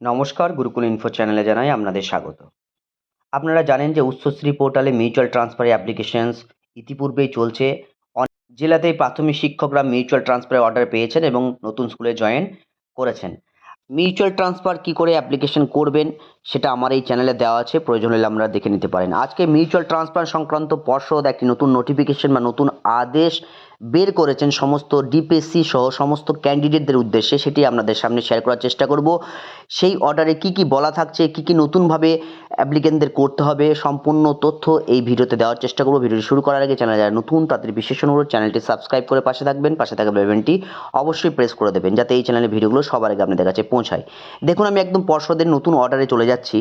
নমস্কার, গুরুকুল ইনফো চ্যানেলে জানাই আপনাদের স্বাগত। আপনারা জানেন যে উচ্চশ্রী পোর্টালে মিউচুয়াল ট্রান্সফার অ্যাপ্লিকেশনস ইতিপূর্বেই চলছে। জেলাতেই প্রাথমিক শিক্ষকরা মিউচুয়াল ট্রান্সফারের অর্ডার পেয়েছেন এবং নতুন স্কুলে জয়েন করেছেন। মিউচুয়াল ট্রান্সফার কি করে অ্যাপ্লিকেশন করবেন সেটা আমার এই চ্যানেলে দেওয়া আছে, প্রয়োজন হলে আপনারা দেখে নিতে পারেন। আজকে মিউচুয়াল ট্রান্সফার সংক্রান্ত পর্ষদ একটি নতুন নোটিফিকেশন বা নতুন আদেশ বের করেছেন সমস্ত ডিপিএসসি সহ সমস্ত ক্যান্ডিডেটদের উদ্দেশ্যে, সেটি আপনাদের সামনে শেয়ার করার চেষ্টা করব। সেই অর্ডারে কি কি বলা থাকছে, কি কি নতুনভাবে অ্যাপ্লিকেন্টদের করতে হবে, সম্পূর্ণ তথ্য এই ভিডিওতে দেওয়ার চেষ্টা করব। ভিডিওটি শুরু করার আগে চ্যানেল যারা নতুন, তাদের বিশেষ অনুরোধ চ্যানেলটি সাবস্ক্রাইব করে পাশে থাকবেন, পাশে থাকা বেলবেনটি অবশ্যই প্রেস করে দেবেন, যাতে এই চ্যানেলের ভিডিওগুলো সবার আগে আপনাদের কাছে পৌঁছায়। দেখুন, আমি একদম পর্ষদের নতুন অর্ডারে চলে যাচ্ছি।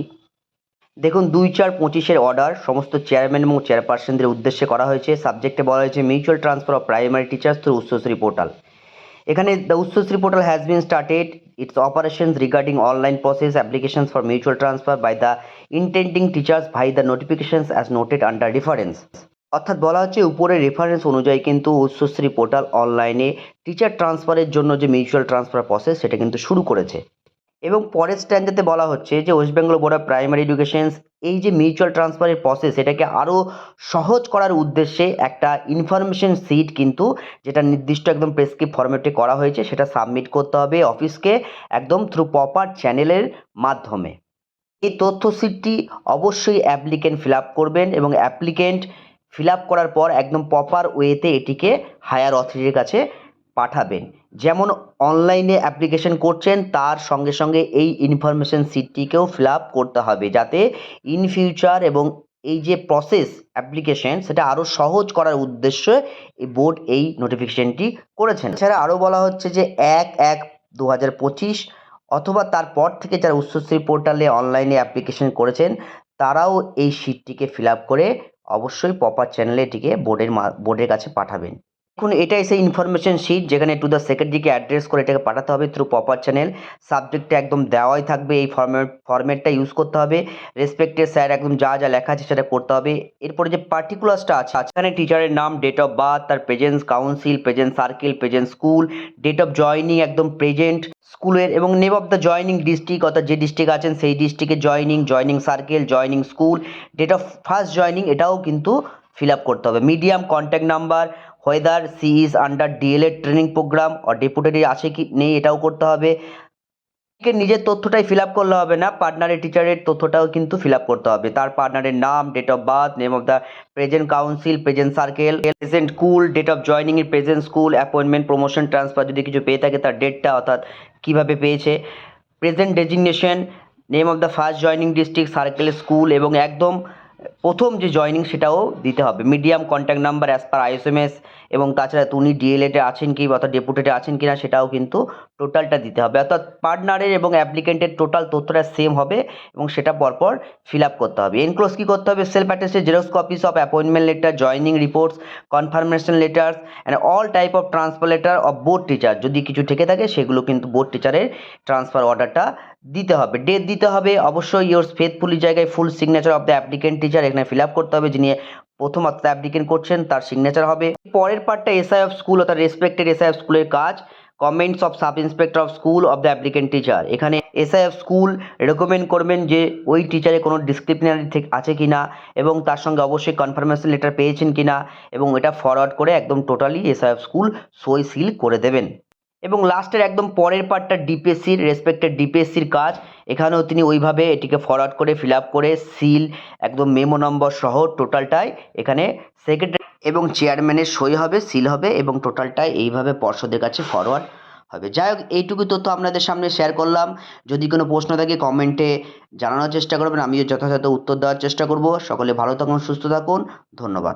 দেখুন, দুই চার পঁচিশের অর্ডার সমস্ত চেয়ারম্যান এবং চেয়ারপারসনদের উদ্দেশ্যে করা হয়েছে। সাবজেক্টে বলা হয়েছে mutual transfer of primary teachers through Utchashree portal এখানে the Utchashree portal has been started its operations regarding online process applications for mutual transfer by the intending teachers by the notifications as noted under reference অর্থাৎ বলা হচ্ছে উপরে reference অনুযায়ী কিন্তু Utsashree portal অনলাইনে teacher ট্রান্সফারের জন্য যে মিউচুয়াল ট্রান্সফার প্রসেস সেটা কিন্তু শুরু করেছে। এবং পরের স্ট্যান্ডাতে বলা হচ্ছে যে West Bengal board of primary educations এই যে মিউচুয়াল ট্রান্সফারের প্রসেস এটাকে আরও সহজ করার উদ্দেশ্যে একটা ইনফরমেশন সিট কিন্তু যেটা নির্দিষ্ট একদম প্রেসক্রিপ ফরম্যাটে করা হয়েছে, সেটা সাবমিট করতে হবে অফিসকে একদম থ্রু প্রপার চ্যানেলের মাধ্যমে। এই তথ্য সিটটি অবশ্যই অ্যাপ্লিকেন্ট ফিল আপ করবেন এবং অ্যাপ্লিকেন্ট ফিল আপ করার পর একদম প্রপার ওয়েতে এটিকে হায়ার অথরিটির কাছে পাঠাবেন। যেমন অনলাইনে অ্যাপ্লিকেশন করছেন, তার সঙ্গে সঙ্গে এই ইনফরমেশন সিটটিকেও ফিল আপ করতে হবে যাতে ইন ফিউচার এবং এই যে প্রসেস অ্যাপ্লিকেশন সেটা আরও সহজ করার উদ্দেশ্যে এই বোর্ড এই নোটিফিকেশনটি করেছেন। এছাড়া আরও বলা হচ্ছে যে এক এক দু হাজার পঁচিশ অথবা তারপর থেকে যারা উচ্চশ্রী পোর্টালে অনলাইনে অ্যাপ্লিকেশন করেছেন, তারাও এই শিটটিকে ফিল আপ করে অবশ্যই প্রপার চ্যানেলে এটিকে বোর্ডের বোর্ডের কাছে পাঠাবেন। দেখুন, এটাই সেই ইনফরমেশন শিট যেখানে টু দ্য সেক্রেটারিকে অ্যাড্রেস করে এটাকে পাঠাতে হবে থ্রু প্রপার চ্যানেল সাবজেক্টটা একদম দেওয়াই থাকবে, এই ফর্মেট ফর্মেটটা ইউজ করতে হবে। রেসপেক্টেড স্যার একদম যা যা লেখা আছে সেটা করতে হবে। এরপরে যে পার্টিকুলার্সটা আছে সেখানে টিচারের নাম ডেট অফ বার্থ তার presence council present circle present school date of joining একদম প্রেজেন্ট স্কুলের এবং name of the joining district অর্থাৎ যে ডিস্ট্রিক্ট আছেন সেই ডিস্ট্রিক্টে joining joining circle joining school date of first joining এটাও কিন্তু ফিল আপ করতে হবে। Medium contact number whether she is under D El Ed training programme or deputed আছে কি নেই এটাও করতে হবে। নিজের তথ্যটাই ফিল আপ করলে হবে না পার্টনারের টিচারের তথ্যটাও কিন্তু ফিল আপ করতে হবে। তার পার্টনারের নাম date of birth name of the present council present circle present school date of joining এর present school appointment promotion transfer যদি কিছু পেয়ে থাকে তার ডেটটা অর্থাৎ কীভাবে পেয়েছে। Present designation name of the first joining district circle school এবং একদম প্রথম যে জয়নিং সেটাও দিতে হবে। Medium contact number as per ISMS এবং তাছাড়া উনি ডিএলএডে আছেন কি অর্থাৎ ডেপুটেটে আছেন কি না সেটাও কিন্তু টোটালটা দিতে হবে। অর্থাৎ পার্টনারের এবং অ্যাপ্লিকেন্টের টোটাল তথ্যটা সেম হবে এবং সেটা পরপর ফিল আপ করতে হবে। এনক্লোজ কী করতে হবে? Self attested xerox copies of appointment letter joining reports confirmation letters and all type of transfer letter of board teacher যদি কিছু থেকে থাকে সেগুলো কিন্তু বোর্ড টিচারের ট্রান্সফার অর্ডারটা দিতে হবে। ডেট দিতে হবে। অবশ্যই ইয়োর ফেথফুলি জায়গায় full signature of the applicant teacher এখানে ফিল করতে হবে, যিনি প্রথম অর্থাৎ অ্যাপ্লিকেন্ট করছেন, তার সিগনেচার হবে। পরের পার্টটা এসআই অফ স্কুল অর্থাৎ রেসপেক্টেড এসআই অফ স্কুলের কাজ comments of sub inspector of school of the applicant teacher এখানে এসআই অফ স্কুল রেকমেন্ড করবেন যে, ওই টিচারে কোনো ডিসক্রিপলিনারি থেকে আছে কি না এবং তার সঙ্গে অবশ্যই কনফার্মেশন লেটার পেয়েছেন কি না এবং এটা ফরওয়ার্ড করে একদম টোটালি এসআই অফ স্কুল সই সিল করে দেবেন। এবং লাস্টের একদম পরের পার্টটা ডিপিএসসির রেসপেক্টেড ডিপিএসসির কাজ। এখানেও তিনি ওইভাবে এটিকে ফরওয়ার্ড করে ফিল আপ করে সিল একদম মেমো নম্বর সহ টোটালটাই এখানে সেক্রেটারি এবং চেয়ারম্যানের সই হবে সিল হবে এবং টোটালটাই এইভাবে পর্ষদের কাছে ফরওয়ার্ড হবে। যাই হোক, এইটুকু তথ্য আপনাদের সামনে শেয়ার করলাম। যদি কোনো প্রশ্ন থাকে কমেন্টে জানানোর চেষ্টা করবেন, আমিও যথাযথ উত্তর দেওয়ার চেষ্টা করব। সকলে ভালো থাকুন, সুস্থ থাকুন। ধন্যবাদ।